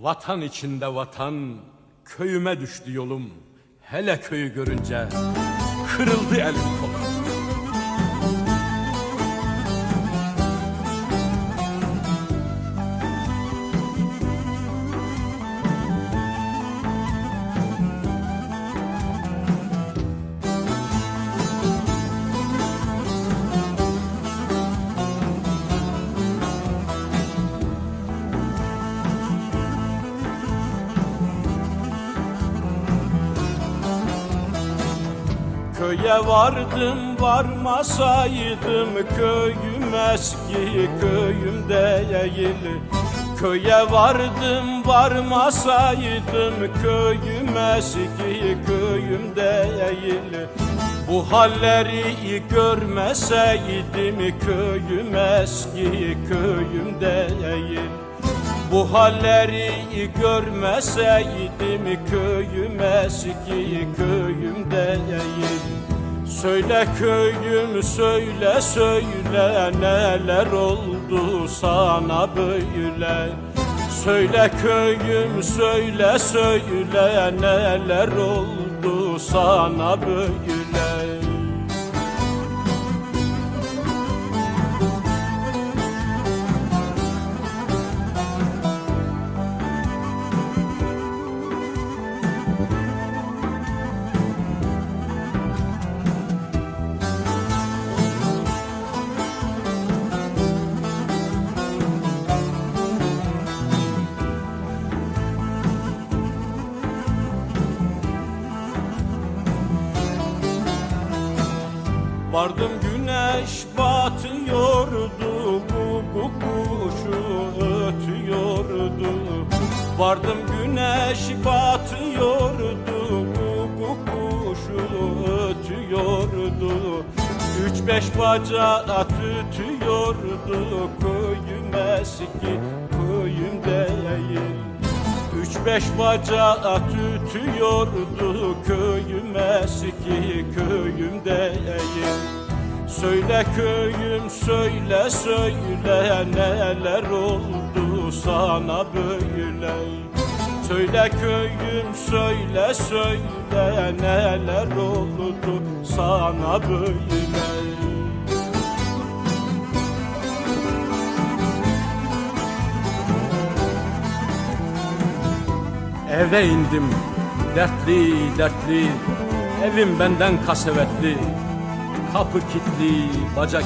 Vatan içinde vatan, köyüme düştü yolum. Hele köyü görünce kırıldı elim kolum. Köye vardım varmasaydım köyüm eski köyüm değil. Köye vardım varmasaydım köyüm eski köyüm değil. Bu halleri görmeseydim köyüm eski köyüm değil. Bu halleri görmeseydim köyüm eski köyüm değil Söyle köyüm söyle söyle neler oldu sana böyle? Söyle köyüm söyle söyle neler oldu sana böyle Vardım güneş batıyordu bu, kuşu ötüyordu Vardım güneş batıyordu bu, kuşu ötüyordu Üç beş bacağı tütüyordu köyüm eski köyüm değil. Üç beş bacağı tütüyordu köyüm eski köyüm değil Söyle köyüm söyle söyle neler oldu sana böyle? Söyle köyüm söyle söyle neler oldu sana böyle? Eve indim dertli dertli. Evim benden kasevetli Kapı kilitli bacak